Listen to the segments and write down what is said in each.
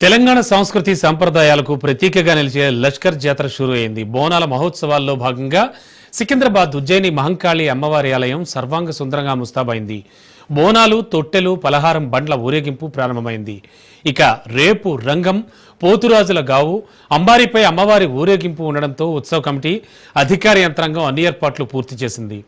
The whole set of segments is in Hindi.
తెలంగాణ సంస్కృతి సంప్రదాయాలకు ప్రతీకగా నిలిచే లష్కర్ జాతర షురు అయింది బోనాల మహోత్సవాల్లో భాగంగా సికింద్రాబాద్ ఉజ్జయిని మహంకాళి అమ్మవారి ఆలయం సర్వాంగ సుందరంగా ముస్తాబైంది. బోనాలు తొట్టెలు పలహారం బండ్ల ఊరేగింపు ప్రారంభమైంది. ఇక రేపు రంగం పోతురాజుల గావు అంబారిపై అమ్మవారి ఊరేగింపు ఉండడంతో ఉత్సవ కమిటీ అధికార యంత్రాంగం అన్ని ఏర్పాట్లు పూర్తి చేసింది.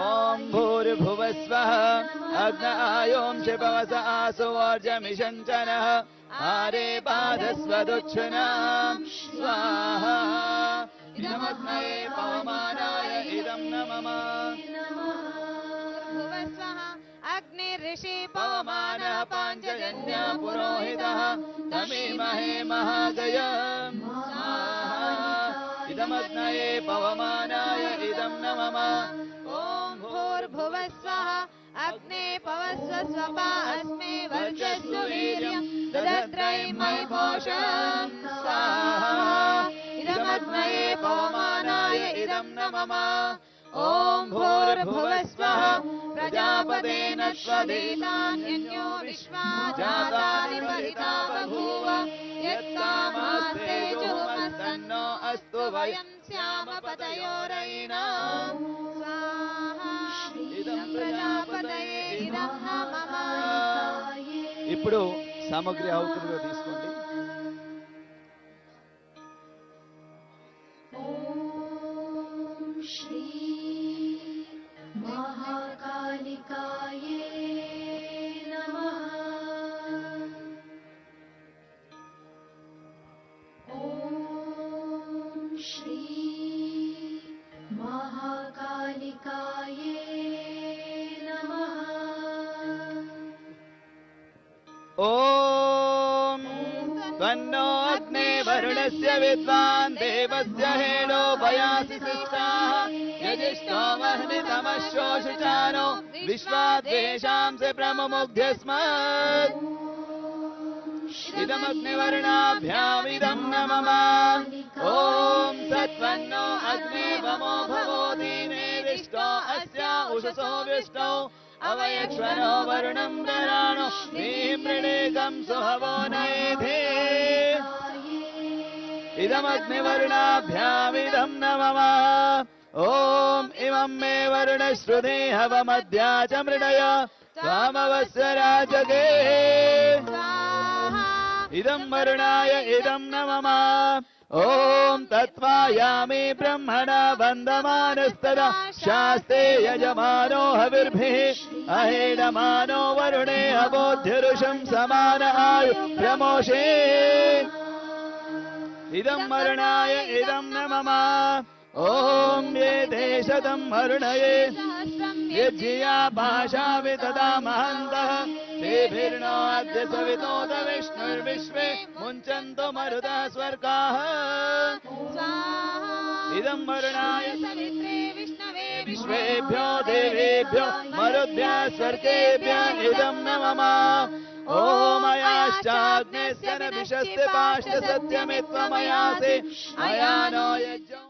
ॐ भूर्भुवस्वः अग्न आयों शिपवस आसो अर्जमिषञ्चनः आरे पादस्वदुच्छुना स्वाहाग्नये पवमानाय इदं न मम ऋषि पवमान पांचजन्य पुरोहित तमी महे महादय। इदमग्नये पवमानाय इदं नमः। ओं भूर्भुव स्व अग्ने पवस्व स्वपा अस्मे वर्चस्व वीर्यं ददत्रयं मयि भोषां इदमग्नये पवमानाय इदं नमः। ओं भूर्भुव स्वः प्रजापतेन स्वदेशान्यो विश्वा जातानि परिता बभूव यत्कामास्ते जुहुमस्तन्नो अस्तु वयम् श्यामपतयोरयिणाम् इदं प्रजापतये इदं नमः ఇప్పుడు సామగ్రి అవుతుందో తీసుకోండి ॐ त्वन्नोऽग्ने वरुणस्य विद्वान् देवस्य हेलो भयासि सृष्टाः यजिष्ठोमह्नितमशोषुचानो विश्वाद्वेषां से प्रमुमुग्ध्यस्मात् इदमग्निवर्णाभ्यामिदं न मम ॐ सत्त्वन्नो अग्ने वमो भवो दीने अस्या उषसो विष्णौ अवयक्ष्मनो वरुणं दराणो नीमृणेकं सुहवो नमः। ॐ इमं मे वरुणश्रुते हवमध्या च मृडय त्वामवत्सराजगे इदं वरुणाय इदं नमः। ॐ तत्त्वायामि ब्रह्मणा वन्दमानस्तदा। शास्ते यजमानो हविर्भिः। अहेडमानो वरुणे अबोध्यरुषं समान आयु प्रमोषे। इदं मरुणाय इदं न मम ॐ ये देशदम् मरुणये। यज्जिया भाषा विददा महन्तः। भीर्णाद्य सवितोद विष्णुर्विश्वे मुञ्चन्तु मरुदा स्वर्गाः। इदं मरुणाय सवित्रे विश्वेभ्यो देवेभ्यो मरुभ्यः स्वर्गेभ्य इदं नमः ओमयाश्चाग्नेस्य न विशस्य पाश्च सत्यमित्वमयासि अया नो यज्ञो